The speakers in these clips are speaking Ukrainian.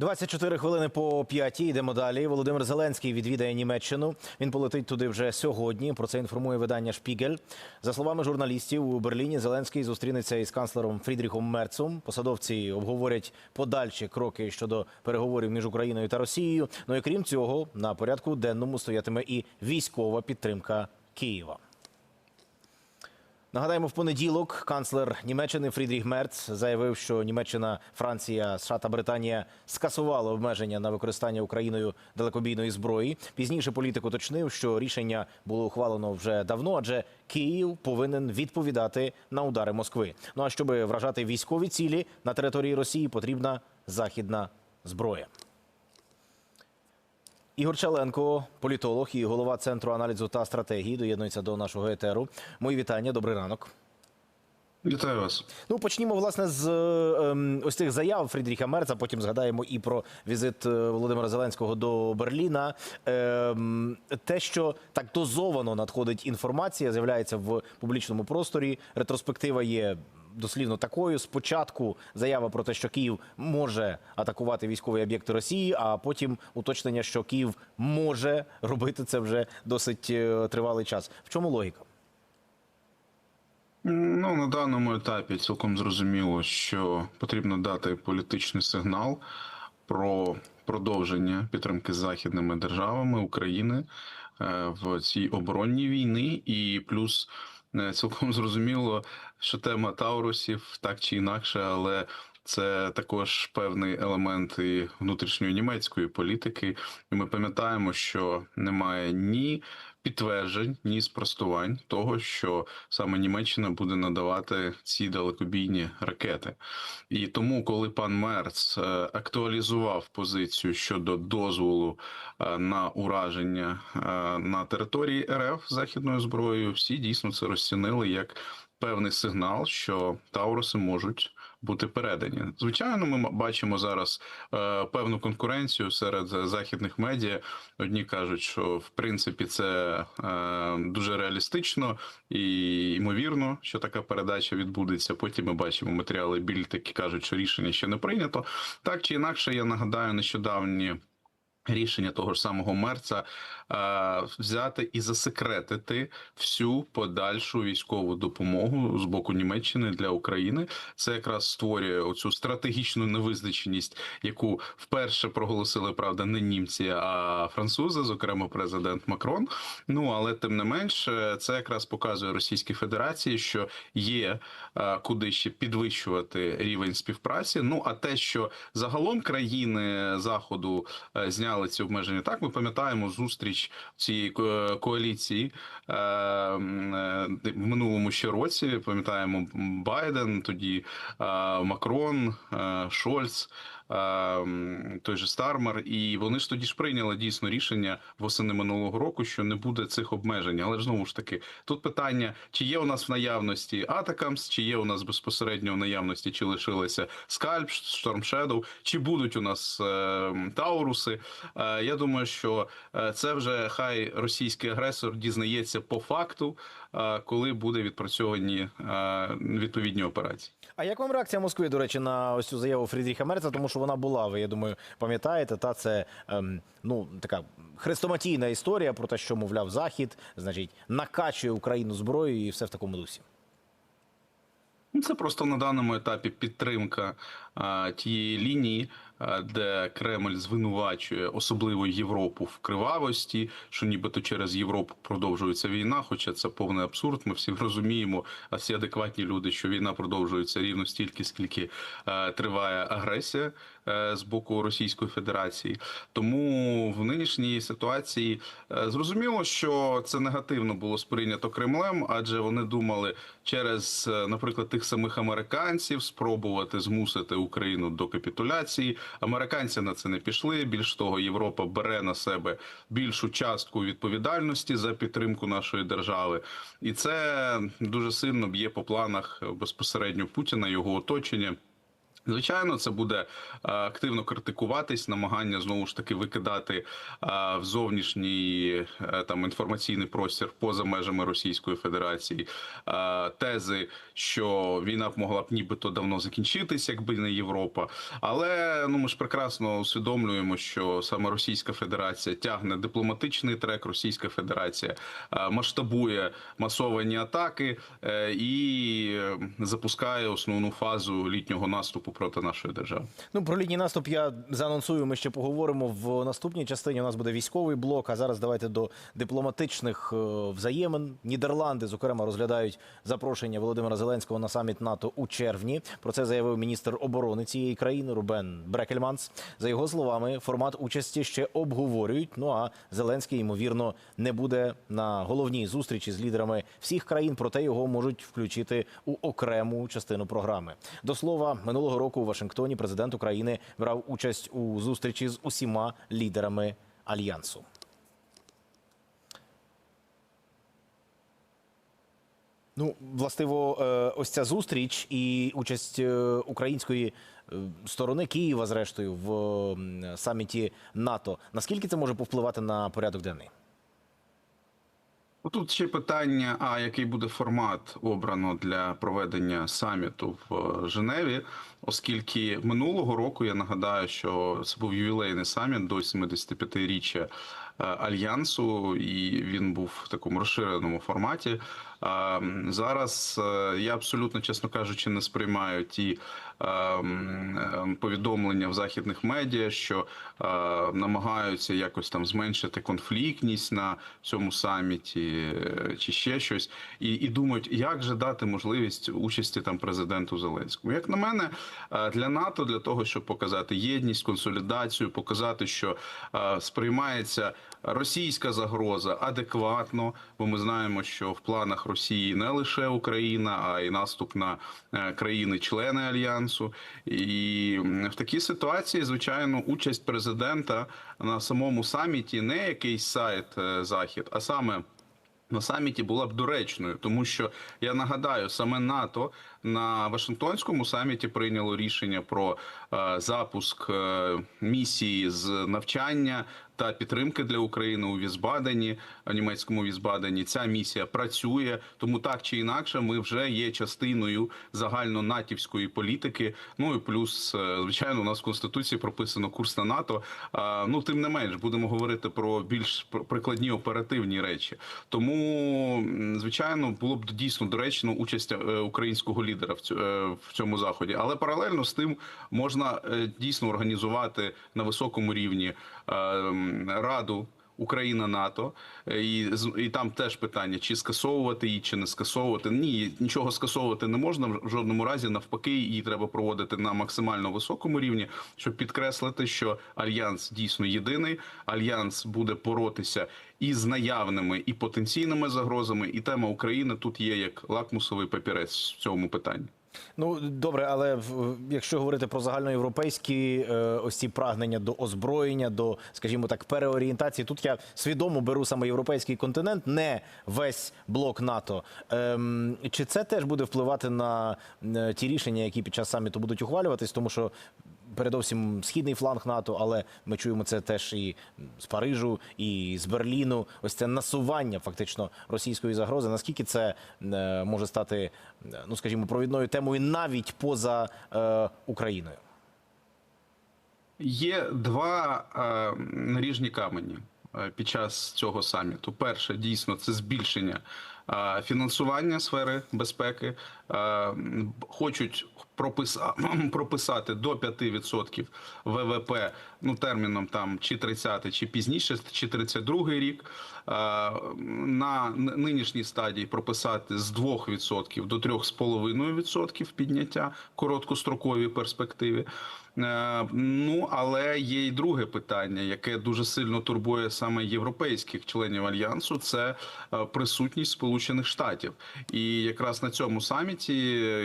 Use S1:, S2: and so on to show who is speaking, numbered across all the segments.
S1: 24 хвилини по п'ятій. Йдемо далі. Володимир Зеленський відвідає Німеччину. Він полетить туди вже сьогодні. Про це інформує видання Шпігель. За словами журналістів, у Берліні Зеленський зустрінеться із канцлером Фрідріхом Мерцом. Посадовці обговорять подальші кроки щодо переговорів між Україною та Росією. Ну і крім цього, на порядку денному стоятиме і військова підтримка Києва. Нагадаємо, в понеділок канцлер Німеччини Фрідріх Мерц заявив, що Німеччина, Франція, США та Британія скасували обмеження на використання Україною далекобійної зброї. Пізніше політик уточнив, що рішення було ухвалено вже давно, адже Київ повинен відповідати на удари Москви. Ну а щоб вражати військові цілі на території Росії, потрібна західна зброя. Ігор Чаленко, політолог і голова центру аналізу та стратегії, доєднується до нашого етеру. Мої вітання, добрий ранок.
S2: Вітаю вас.
S1: Ну почнімо власне з ем, ось цих заяв Фрідріха Мерца. Потім згадаємо і про візит е, Володимира Зеленського до Берліна. Ем, те, що так дозовано надходить інформація, з'являється в публічному просторі. Ретроспектива є. Дослівно такою спочатку заява про те, що Київ може атакувати військові об'єкти Росії, а потім уточнення, що Київ може робити це вже досить е, тривалий час. В чому логіка?
S2: Ну на даному етапі цілком зрозуміло, що потрібно дати політичний сигнал про продовження підтримки західними державами України е, в цій оборонній війні, і плюс цілком зрозуміло, що тема Таурусів так чи інакше, але це також певний елемент і внутрішньої німецької політики. І ми пам'ятаємо, що немає ні підтверджень, ні спростувань того, що саме Німеччина буде надавати ці далекобійні ракети. І тому, коли пан Мерц е, актуалізував позицію щодо дозволу е, на ураження е, на території РФ західною зброєю, всі дійсно це розцінили як певний сигнал, що Тауруси можуть бути передані. Звичайно, ми бачимо зараз е, певну конкуренцію серед західних медіа. Одні кажуть, що в принципі це е, дуже реалістично і ймовірно, що така передача відбудеться. Потім ми бачимо матеріали більд, які кажуть, що рішення ще не прийнято. Так чи інакше, я нагадаю нещодавні. Рішення того ж самого мерца е, взяти і засекретити всю подальшу військову допомогу з боку Німеччини для України. Це якраз створює оцю стратегічну невизначеність, яку вперше проголосили правда не німці, а французи, зокрема президент Макрон. Ну але тим не менш, е, це якраз показує Російській Федерації, що є е, куди ще підвищувати рівень співпраці. Ну а те, що загалом країни заходу е, зняли ці обмеження. Так, ми пам'ятаємо зустріч цієї коаліції е, е, в минулому ще році. Пам'ятаємо Байден, тоді е, Макрон, Шольц. Е, м, Той же Стармер, і вони ж тоді ж прийняли дійсно рішення восени минулого року, що не буде цих обмежень. Але ж знову ж таки, тут питання: чи є у нас в наявності Атакамс, чи є у нас безпосередньо в наявності, чи лишилися Скальп, Шторм Shadow, чи будуть у нас е, Тауруси. Е, Я думаю, що е, це вже хай російський агресор дізнається по факту, е, коли буде відпрацьовані відповідні операції.
S1: А як вам реакція Москви, до речі, на ось цю заяву Фрідріха Мерца? Тому що вона була, ви я думаю, пам'ятаєте, та це ем, ну така хрестоматійна історія про те, що мовляв Захід, значить, накачує Україну зброєю і все в такому дусі.
S2: Ну, Це просто на даному етапі підтримка тієї лінії, де Кремль звинувачує особливо Європу в кривавості, що нібито через Європу продовжується війна. Хоча це повний абсурд. Ми всі розуміємо, а всі адекватні люди, що війна продовжується рівно стільки, скільки триває агресія е, з боку Російської Федерації. Тому в нинішній ситуації е, зрозуміло, що це негативно було сприйнято Кремлем, адже вони думали через, е, наприклад, тих самих американців спробувати змусити Україну до капітуляції. Американці на це не пішли. Більш того, Європа бере на себе більшу частку відповідальності за підтримку нашої держави, і це дуже сильно б'є по планах безпосередньо Путіна, його оточення. Звичайно, це буде е, активно критикуватись, намагання знову ж таки викидати е, в зовнішній е, там інформаційний простір поза межами Російської Федерації тези, що війна б могла б нібито давно закінчитись, якби не Європа. Але ну ми ж прекрасно усвідомлюємо, що саме Російська Федерація тягне дипломатичний трек. Російська Федерація масштабує масовані атаки і запускає основну фазу літнього наступу проти нашої держави.
S1: Ну про літній наступ я заанонсую. Ми ще поговоримо в наступній частині. У нас буде військовий блок. А зараз давайте до дипломатичних е, взаємин. Нідерланди, зокрема, розглядають запрошення Володимира Зеленського на саміт НАТО у червні. Про це заявив міністр оборони цієї країни Рубен Брекельманс. За його словами, формат участі ще обговорюють. Ну а Зеленський ймовірно не буде на головній зустрічі з лідерами всіх країн. Проте його можуть включити у окрему частину програми. До слова, минулого року у Вашингтоні президент України брав участь у зустрічі з усіма лідерами альянсу. Ну, властиво, е, ось ця зустріч і участь е, української е, сторони Києва, зрештою, в саміті НАТО. Наскільки це може повпливати на порядок денний?
S2: Ну, Тут ще питання: а який буде формат обрано для проведення саміту в е, Женеві, оскільки минулого року я нагадаю, що це був ювілейний саміт до 75-річчя е, альянсу, і він був в такому розширеному форматі. Зараз е, я абсолютно, чесно кажучи, не сприймаю ті е, е, повідомлення в західних медіа, що намагаються якось там зменшити конфліктність на цьому саміті чи ще щось, і, і думають, як же дати можливість участі там президенту Зеленському. Як на мене, для НАТО для того, щоб показати єдність, консолідацію, показати, що сприймається російська загроза адекватно, бо ми знаємо, що в планах Росії не лише Україна, а й наступ на е, країни-члени альянсу. І в такій ситуації, звичайно, участь президента на самому саміті не якийсь сайт е, захід, а саме. На саміті була б доречною, тому що я нагадаю, саме НАТО на Вашингтонському саміті прийняло рішення про е, запуск е, місії з навчання та підтримки для України у Візбадені, німецькому Візбадені. Ця місія працює, тому так чи інакше, ми вже є частиною загальнонатівської політики. Ну і плюс, е, звичайно, у нас в конституції прописано курс на НАТО. Ну тим не менш, будемо говорити про більш прикладні оперативні речі. Тому, звичайно, було б дійсно доречно участь е, українського лідера е, в цьому заході. Але паралельно з тим можна дійсно організувати на високому рівні раду. Україна НАТО Е, і і там теж питання: чи скасовувати її, чи не скасовувати. Ні, нічого скасовувати не можна в жодному разі. Навпаки, її треба проводити на максимально високому рівні, щоб підкреслити, що альянс дійсно єдиний. Альянс буде боротися і з наявними, і потенційними загрозами. І тема України тут є як лакмусовий папірець в цьому питанні.
S1: Ну добре, але якщо говорити про загальноєвропейські е, ось ці прагнення до озброєння, до, скажімо так, переорієнтації, тут я свідомо беру саме європейський континент, не весь блок НАТО. Ем, чи це теж буде впливати на е, ті рішення, які під час саміту будуть ухвалюватись, тому що. Передовсім східний фланг НАТО, але ми чуємо це теж і з Парижу, і з Берліну. Ось це насування фактично російської загрози. Наскільки це е, може стати, е, ну скажімо, провідною темою навіть поза е, Україною?
S2: Є два е, наріжні камені е, під час цього саміту. Перше, дійсно, це збільшення фінансування сфери безпеки. Хочуть прописати до 5% ВВП, ну терміном там чи 30 чи пізніше, чи 32 рік. Е, на нинішній стадії прописати з 2% до 3,5% підняття в короткостроковій перспективі. Е, Ну але є й друге питання, яке дуже сильно турбує саме європейських членів альянсу. Це е, присутність Сполучених Штатів, і якраз на цьому саміті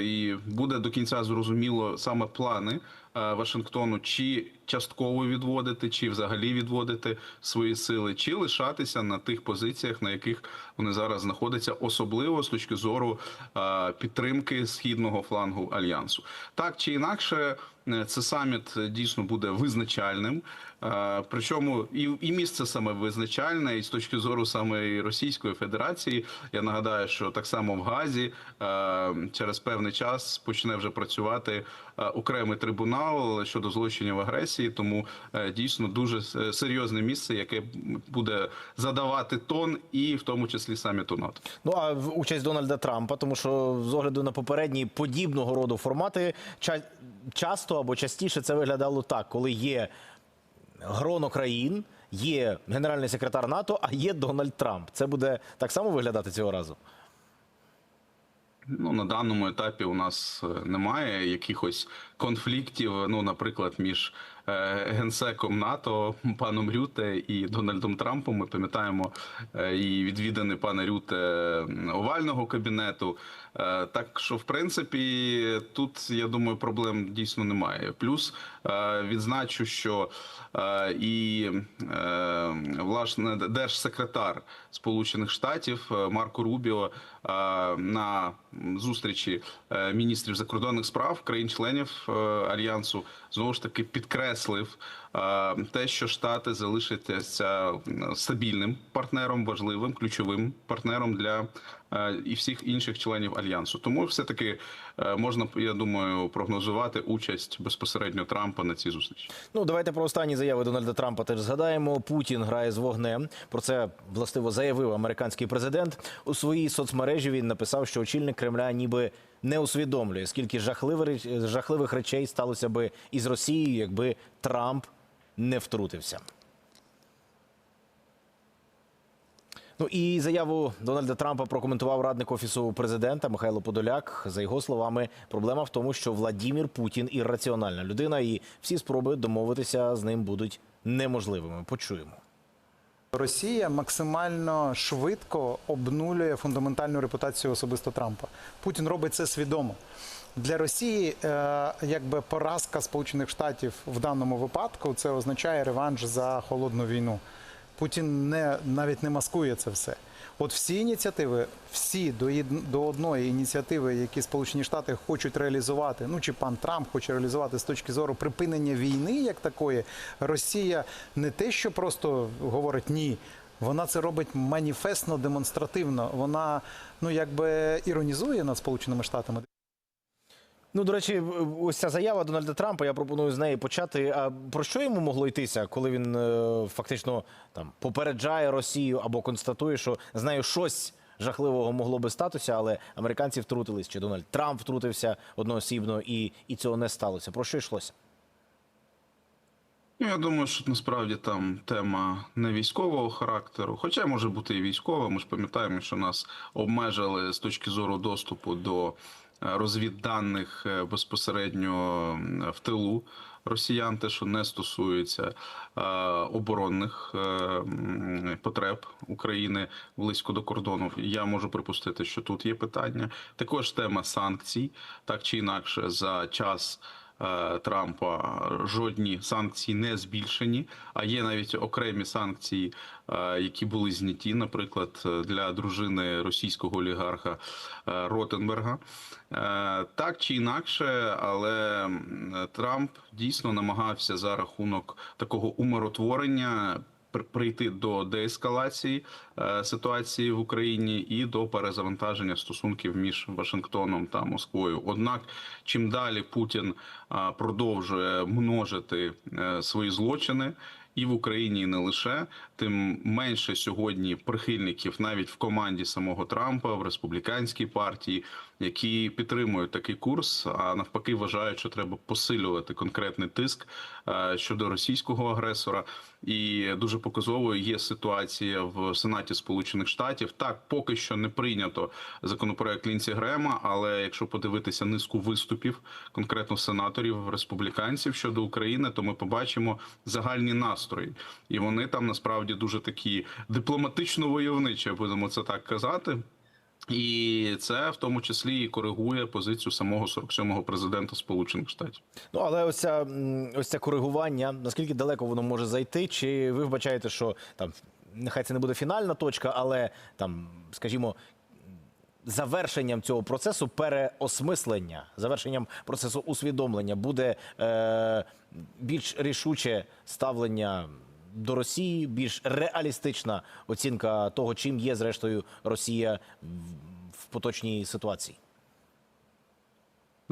S2: і буде до кінця зрозуміло саме плани Вашингтону, чи частково відводити, чи взагалі відводити свої сили, чи лишатися на тих позиціях, на яких вони зараз знаходяться, особливо з точки зору підтримки східного флангу альянсу. Так чи інакше, е, це саміт е, дійсно буде визначальним. Причому і, і місце саме визначальне, і з точки зору саме Російської Федерації. Я нагадаю, що так само в Газі через певний час почне вже працювати окремий трибунал щодо злочинів агресії. Тому е, дійсно дуже серйозне місце, яке буде задавати тон, і в тому числі саміту НАТО.
S1: Ну а участь Дональда Трампа, тому що з огляду на попередні подібного роду формати, часто або частіше це виглядало так, коли є гроно країн, є генеральний секретар НАТО, а є Дональд Трамп. Це буде так само виглядати цього разу.
S2: Ну на даному етапі у нас е, немає якихось конфліктів. Ну, наприклад, між е, генсеком НАТО паном Рюте і Дональдом Трампом. Ми пам'ятаємо е, і відвідини пана Рюте овального кабінету. Е, Так що, в принципі, тут я думаю, проблем дійсно немає. Плюс відзначу, що і власне держсекретар Сполучених Штатів Марко Рубіо на зустрічі міністрів закордонних справ країн-членів альянсу знову ж таки підкреслив е, те, що Штати залишаться стабільним партнером, важливим ключовим партнером для е, і всіх інших членів альянсу. Тому все таки можна, я думаю, прогнозувати участь безпосередньо Трампа на цій зустрічі.
S1: Ну, давайте про останні заяви Дональда Трампа теж згадаємо. Путін грає з вогнем. Про це властиво заявив американський президент. У своїй соцмережі він написав, що очільник Кремля ніби не усвідомлює, скільки жахливих, жахливих речей сталося би із Росією, якби Трамп не втрутився. Ну і заяву Дональда Трампа прокоментував радник офісу президента Михайло Подоляк. За його словами, проблема в тому, що Владімір Путін ірраціональна людина, і всі спроби домовитися з ним будуть неможливими. Почуємо.
S3: Росія максимально швидко обнулює фундаментальну репутацію особисто Трампа. Путін робить це свідомо. Для Росії е, якби поразка Сполучених Штатів в даному випадку це означає реванш за холодну війну. Путін не навіть не маскує це все. От всі ініціативи, всі до, до одної ініціативи, які Сполучені Штати хочуть реалізувати, ну чи пан Трамп хоче реалізувати з точки зору припинення війни, як такої, Росія не те, що просто говорить ні. Вона це робить маніфестно, демонстративно. Вона ну якби іронізує над Сполученими Штатами.
S1: Ну, до речі, ось ця заява Дональда Трампа. Я пропоную з неї почати. А про що йому могло йтися, коли він е, фактично там попереджає Росію або констатує, що з нею щось жахливого могло би статися, але американці втрутились, чи Дональд Трамп втрутився одноосібно, і, і цього не сталося. Про що йшлося?
S2: Ну, Я думаю, що насправді там тема не військового характеру, хоча може бути і військова. Ми ж пам'ятаємо, що нас обмежили з точки зору доступу до розвідданих е, безпосередньо в тилу росіян, те, що не стосується е, оборонних е, потреб України близько до кордону. Я можу припустити, що тут є питання. Також тема санкцій, так чи інакше, за час Трампа жодні санкції не збільшені, а є навіть окремі санкції, е, які були зняті, наприклад, е, для дружини російського олігарха е, Ротенберга. Е, Так чи інакше, але Трамп дійсно намагався за рахунок такого умиротворення прийти до деескалації е, ситуації в Україні і до перезавантаження стосунків між Вашингтоном та Москвою. Однак, чим далі Путін продовжує множити е, свої злочини. І в Україні і не лише тим менше сьогодні прихильників навіть в команді самого Трампа в республіканській партії, які підтримують такий курс, а навпаки вважають, що треба посилювати конкретний тиск е, щодо російського агресора. І дуже показовою є ситуація в Сенаті Сполучених Штатів. Так, поки що не прийнято законопроект Лінсі Грема, але якщо подивитися низку виступів, конкретно сенаторів республіканців щодо України, то ми побачимо загальні настрої, і вони там насправді дуже такі дипломатично войовничі, будемо це так казати. І це в тому числі і коригує позицію самого 47-го президента Сполучених Штатів.
S1: Ну але ось ця, ось це коригування, наскільки далеко воно може зайти? Чи ви вбачаєте, що там нехай це не буде фінальна точка, але там, скажімо, завершенням цього процесу переосмислення, завершенням процесу усвідомлення буде е, більш рішуче ставлення до Росії, більш реалістична оцінка того, чим є зрештою Росія в, поточній ситуації.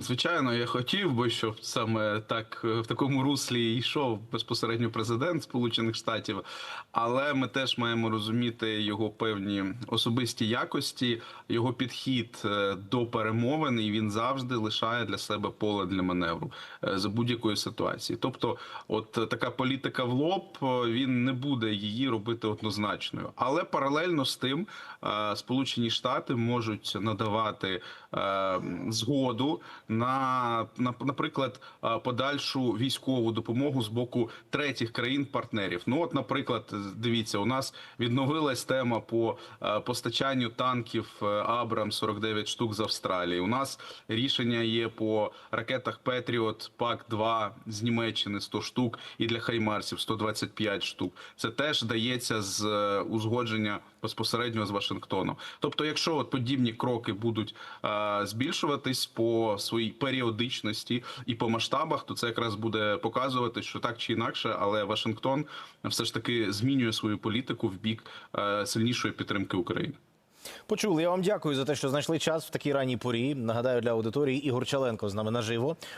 S2: Звичайно, я хотів би, щоб саме так е, в такому руслі йшов безпосередньо президент Сполучених Штатів, але ми теж маємо розуміти його певні особисті якості, його підхід е, до перемовин, і він завжди лишає для себе поле для маневру е, за будь-якої ситуації. Тобто, от така політика в лоб, він не буде її робити однозначною. Але паралельно з тим, Сполучені Штати можуть надавати згоду на, на наприклад, е, подальшу військову допомогу з боку третіх країн-партнерів. Ну, от, наприклад, дивіться, у нас відновилась тема по е, постачанню танків е, Абрам 49 штук з Австралії. У нас рішення є по ракетах Петріот Пак 2 з Німеччини 100 штук і для Хаймарсів 125 штук. Це теж дається з е, узгодження безпосередньо з Вашингтоном. Тобто, якщо от подібні кроки будуть е, збільшуватись по своїй періодичності і по масштабах, то це якраз буде показувати, що так чи інакше, але Вашингтон все ж таки змінює свою політику в бік е, сильнішої підтримки України.
S1: Почули. Я вам дякую за те, що знайшли час в такій ранній порі. Нагадаю для аудиторії Ігор Чаленко з нами наживо.